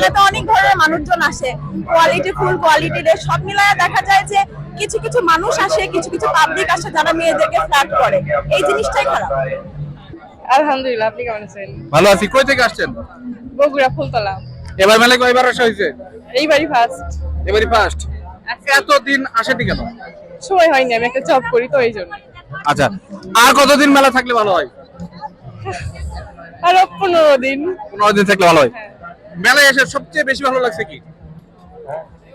মেলাতে অনেক ধরনের মানুষজন আসে। কোয়ালিটি ফুল কোয়ালিটি সব মিলায় দেখা যায় যে কিছু কিছু মানুষ আসে কিছু কিছু পাবলিক আসে যারা মেয়েদেরকে ফ্ল্যাট করে। এই জিনিসটাই খারাপ। আলহামদুলিল্লাহ আপনি কেমন আছেন? ভালো আছি। কই থেকে আসছেন? বগুড়া ফুলতলা। এবার মেলায় কয়বার আসা হয়েছে? এইবারই ফার্স্ট এবারই ফার্স্ট এতদিন আসেনি কেন? সময় হয়নি আমি একটা জব করি তো এই জন্য। আচ্ছা আর কতদিন মেলা থাকলে ভালো হয়? আরও পনেরো দিন। পনেরো দিন থাকলে ভালো হয়। মেলায় এসে সবচেয়ে বেশি ভালো লাগছে কি?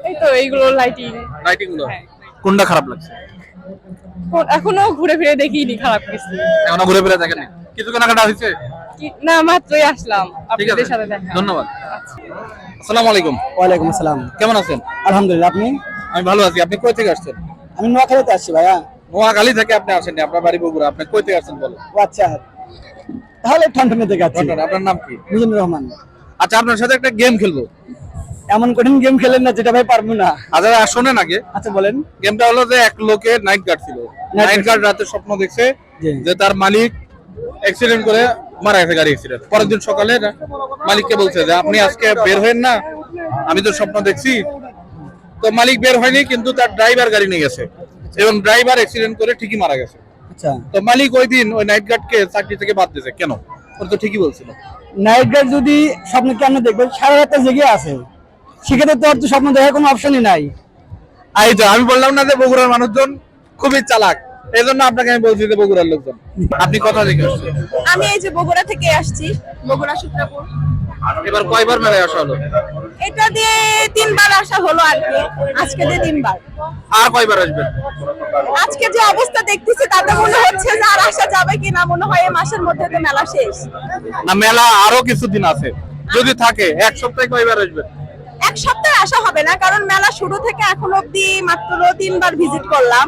এই তো এইগুলো লাইটিং লাইটিংগুলো। কোনটা খারাপ লাগছে? এখনও ঘুরে ফিরে দেখিনি খারাপ কিছু। এখনও ঘুরে ফিরে দেখেনি কিছু কেনাকাটা হয়েছে? না মাত্রই আসলাম। আপনাদের সাথে দেখা। ধন্যবাদ। আসসালামু আলাইকুম। ওয়ালাইকুম আসসালাম। কেমন আছেন? আলহামদুলিল্লাহ আপনি? আমি ভালো আছি। আপনি কই থেকে আসছেন? আমি নোয়াখালীতে আসছি ভাইয়া। নোয়াখালী থেকে আপনি আসেননি আপনার বাড়ি বগুড়া। আপনি কই থেকে আসছেন বলো? আচ্ছা। তাহলে ঠনঠনে থেকে আছি আপনার নাম কি? মুজিবুর রহমান। আচ্ছা আপনার সাথে একটা গেম খেলব। এমন কঠিন গেম খেলেন না যেটা ভাই পারব না। আচ্ছা শোনেন আগে। আচ্ছা বলেন। গেমটা হলো যে এক লোকের নাইট গার্ড ছিল। নাইট গার্ড রাতে স্বপ্ন দেখছে যে তার মালিক অ্যাক্সিডেন্ট করে মারা গেছে গাড়ি অ্যাক্সিডেন্ট পরের দিন সকালে মালিককে বলছে যে আপনি আজকে বের হয়েন না আমি তো স্বপ্ন দেখছি। তো মালিক বের হয়নি কিন্তু তার ড্রাইভার গাড়ি নিয়ে গেছে এবং ড্রাইভার অ্যাক্সিডেন্ট করে ঠিকই মারা গেছে। আচ্ছা। তো মালিক ওই দিন ওই নাইট গার্ডকে চাকরি থেকে বাদ দিয়েছে। কেন? ওর তো ঠিকই বলছিল। নাইট গার্ড যদি স্বপ্ন কেন দেখবে সারা রাতটা জেগে আছে। সেক্ষেত্রে তো আর তো স্বপ্ন দেখার কোনো অপশনই নাই। এই তো আমি বললাম না যে বগুড়ার মানুষজন খুবই চালাক। এই জন্য আপনাকে আমি বলছি যে বগুড়ার লোকজন। আপনি কথা থেকে আসছেন। আমি এই যে বগুড়া থেকে আসছি বগুড়া সূত্রাপুর। এবার কয়বার মেলায় আসা হলো? এটা দিয়ে তিনবার আসা হলো আর কি। আজকে দিয়ে তিনবার। আর কয়বার আসবেন? আজকে যে অবস্থা দেখতেছি তাতে হচ্ছে আর আসা যাবে কিনা মনে হয় এই মাসের মধ্যে তো মেলা শেষ। না মেলা আরও কিছুদিন আছে। যদি থাকে এক সপ্তাহে কয়বার আসবেন এক সপ্তাহে আসা হবে না কারণ মেলা শুরু থেকে এখন মাত্র তিনবার ভিজিট করলাম।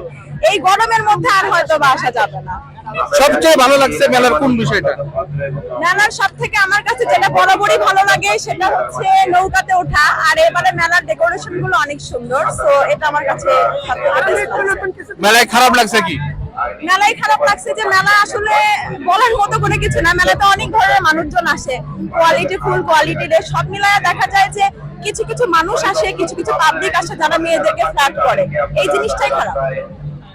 এই গরমের মধ্যে আর হয়তো বা আসা যাবে না। সবচেয়ে ভালো লাগছে মেলার কোন বিষয়টা? মেলার সব থেকে আমার কাছে যেটা বরাবরই ভালো লাগে সেটা হচ্ছে নৌকাতে ওঠা। আর এবারে মেলার ডেকোরেশনগুলো অনেক সুন্দর তো এটা আমার কাছে। মেলায় খারাপ লাগছে কি? মেলায় খারাপ লাগছে যে মেলা আসলে বলার মতো কোনো কিছু না। মেলাতে অনেক ধরনের মানুষজন আসে। কোয়ালিটি ফুল কোয়ালিটি সব মিলায় দেখা যায় যে কিছু কিছু মানুষ আসে, কিছু কিছু পাবলিক আসে যারা মেয়েদেরকে ফ্ল্যাট করে। এই জিনিসটাই খারাপ।